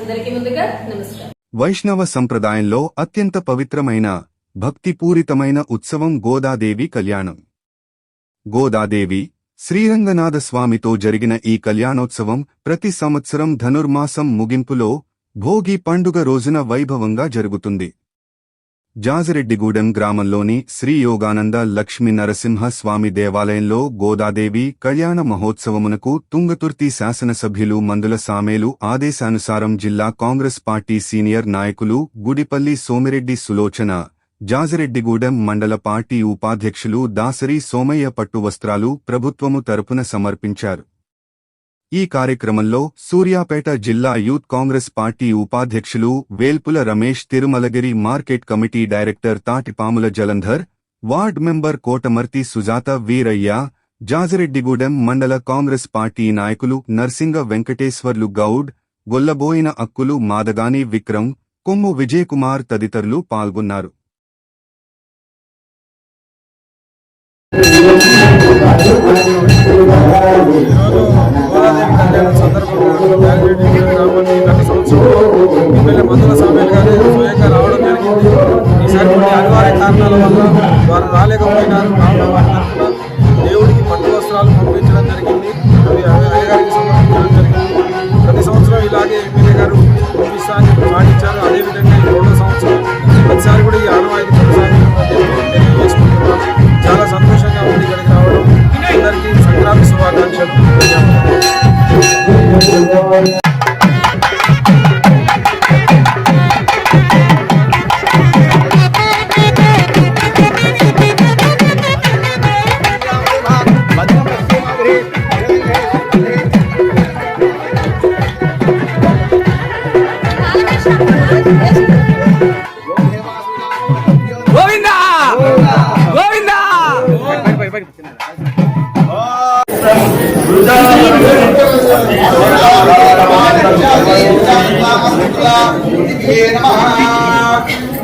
అందరికీ ముందుగా నమస్కారం. వైష్ణవ సంప్రదాయంలో అత్యంత పవిత్రమైన భక్తిపూరితమైన ఉత్సవం గోదాదేవి కళ్యాణం. గోదాదేవి శ్రీరంగనాథ స్వామితో జరిగిన ఈ కళ్యాణోత్సవం ప్రతి సంవత్సరం ధనుర్మాసం ముగింపులో భోగి పండుగ రోజున వైభవంగా జరుగుతుంది. జాజిరెడ్డిగూడెం గ్రామంలోని శ్రీ యోగానంద లక్ష్మీ నరసింహ స్వామి దేవాలయంలో గోదాదేవి కళ్యాణ మహోత్సవమునకు తుంగతుర్తి శాసనసభ్యులు మందుల సామేలు ఆదేశానుసారం జిల్లా కాంగ్రెస్ పార్టీ సీనియర్ నాయకులు గుడిపల్లి సోమిరెడ్డి సులోచన జాజిరెడ్డిగూడెం మండల పార్టీ ఉపాధ్యక్షులు దాసరి సోమయ్య పట్టు వస్త్రాలు ప్రభుత్వము తరపున సమర్పించారు. ఈ కార్యక్రమంలో సూర్యాపేట జిల్లా యూత్ కాంగ్రెస్ పార్టీ ఉపాధ్యక్షులు Velpula Ramesh Tirumalagiri market committee director Tatipamula Jalandhar ward member Kotamarthi Sujatha Veeraiah Jajireddygudem మండల కాంగ్రెస్ పార్టీ నాయకులు నర్సింగ వెంకటేశ్వర్లు గౌడ్ గొల్లబోయిన అక్కులు మాదగాని విక్రమ్ కొమ్ము విజయకుమార్ తదితరులు పాల్గొన్నారు. మందుల సామేల్ గారు స్వయంగా రావడం జరిగింది. ఈసారి కొన్ని అనివార్య కారణాల వల్ల వారు రాలేకపోయినారు కావున వల్ల దేవుడికి పట్టు వస్త్రాలు పంపించడం జరిగింది. అవి అయ్యగారికి సమర్పించడం జరిగింది. ప్రతి సంవత్సరం ఇలాగే ఎమ్మెల్యే గారు పంపిస్తానని పాటించారు. అదేవిధంగా ఈ రెండో సంవత్సరం ప్రతిసారి కూడా ఈ ఆనవాయితీ కొనసాగి తెలియజేసుకుంటున్నాం. చాలా సంతోషంగా ఉంది ఇక్కడికి రావడం. అందరికీ సంక్రాంతి శుభాకాంక్షలు. Govinda! Govinda!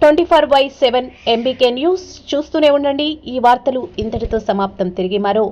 Twenty four by seven MBK news చూస్తూనే ఉండండి. ఈ వార్తలు ఇంతటితో సమాప్తం. తిరిగి మరో